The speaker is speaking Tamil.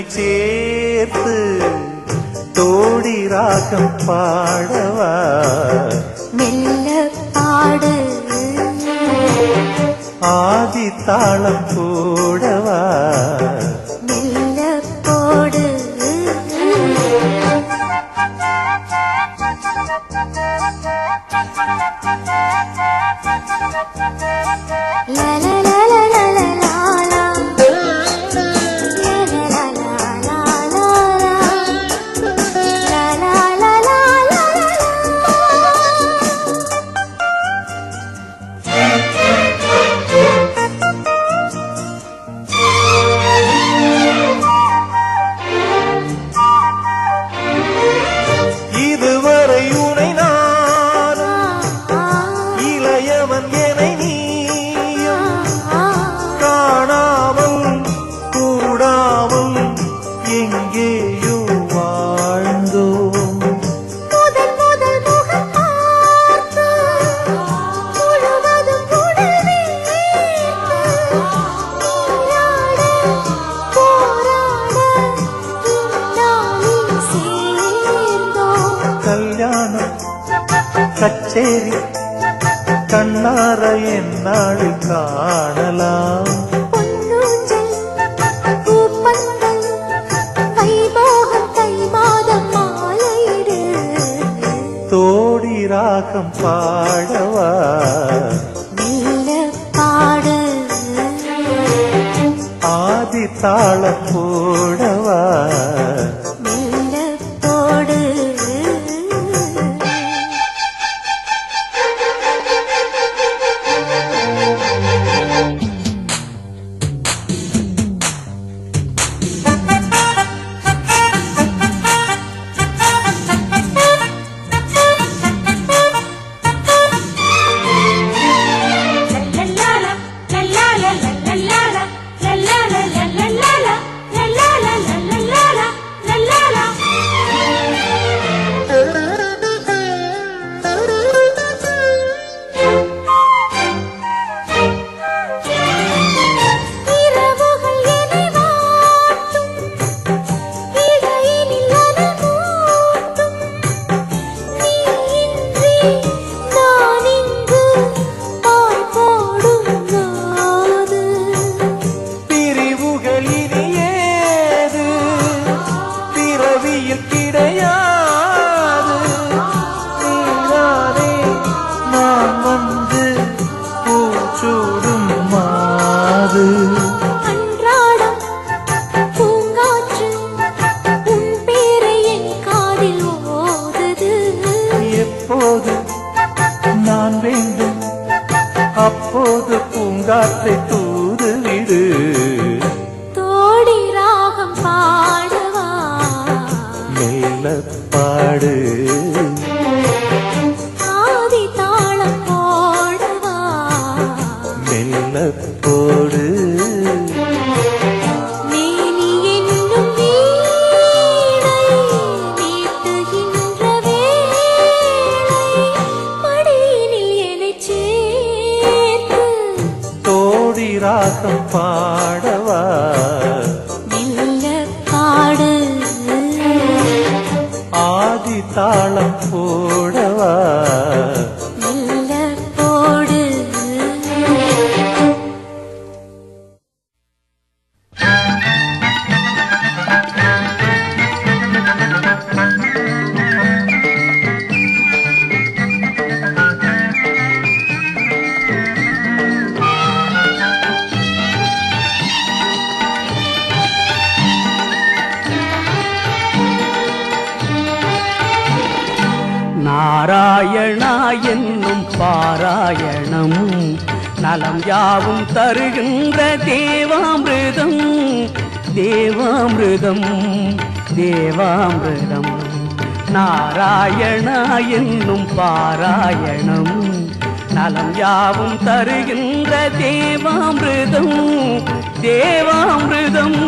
சேர்த்து தோடி ராகம் பாடவா? மெல்ல பாடு. ஆதி தாளம் போடவா கச்சேரி கண்ணார என்னாளில் காணலாம். தோடி ராகம் பாடவா? பாடு. ஆதி தாளம் போடவா எப்போது நான் வேண்டும். அப்போது பூங்காற்றை தூது விடு. தோடி ராகம் பாடவா. மெல்ல பாடு ஆதி தாளம் போடவா. மெல்ல ராகம் பாடவா ஆதி தாளம் போடவா நாராயணா என்னும் பாராயணம் நலம் யாவும் தருகின்ற தேவாமிருதம். தேவாமிருதம் தேவாமிருதம். நாராயணா என்னும் பாராயணம் நலம் யாவும் தருகின்ற தேவாமிருதம். தேவாமிருதம்.